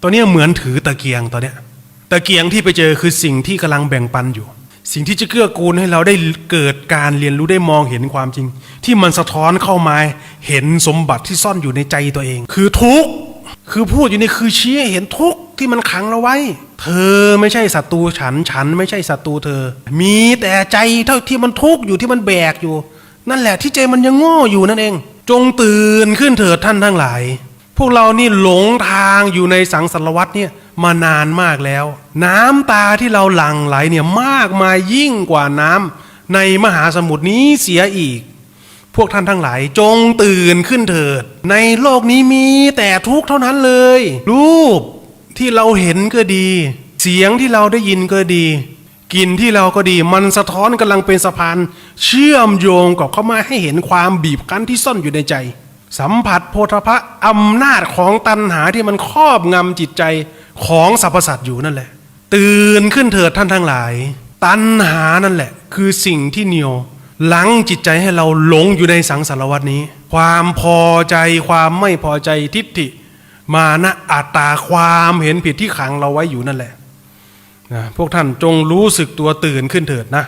ตัวเนี้ยเหมือนถือตะเกียงตัวเนี้ยตะเกียงที่ไปเจอคือสิ่งที่กำลังแบ่งปันอยู่ สิ่งที่จะเกื้อกูลให้เราได้เกิดการเรียนรู้ได้มองเห็นความจริง ที่มันสะท้อนเข้ามาเห็นสมบัติที่ซ่อนอยู่ในใจตัวเอง คือทุกข์คือพูดอยู่นี่คือชี้ให้เห็นทุกข์ที่มันขังเราไว้ เธอไม่ใช่ศัตรูฉันฉันไม่ใช่ศัตรูเธอ มีแต่ใจเท่าที่มันทุกข์อยู่ที่มันแบกอยู่ นั่นแหละที่ใจมันยังโง่อยู่นั่นเอง จงตื่นขึ้นเถิดท่านทั้งหลาย พวกเรานี่หลงทางอยู่ในสังสารวัตรเนี่ยมานานมากแล้ว น้ำตาที่เราหลั่งไหลเนี่ยมากมายยิ่งกว่าน้ำในมหาสมุทรนี้เสียอีก พวกท่านทั้งหลายจงตื่นขึ้นเถิด ในโลกนี้มีแต่ทุกข์เท่านั้นเลย รูปที่เราเห็นก็ดี เสียงที่เราได้ยินก็ดีกลิ่นที่เราก็ดีมันสะท้อนกำลังเป็นสะพานเชื่อมโยงกับเข้ามาให้เห็นความบีบคั้นที่ซ่อนอยู่ในใจ สัมผัสโพธพะอำนาจของตัณหาที่มันครอบงำจิตใจของสรรพสัตว์อยู่นั่นแหละ ตื่นขึ้นเถิดท่านทั้งหลาย ตัณหานั่นแหละ คือสิ่งที่เหนียวหลังจิตใจให้เราหลงอยู่ในสังสารวัตนี้ ความพอใจความไม่พอใจทิฏฐิ มานะอัตตาความเห็นผิดที่ขังเราไว้อยู่นั่นแหละนะพวกท่านจงรู้สึกตัวตื่นขึ้นเถิดนะ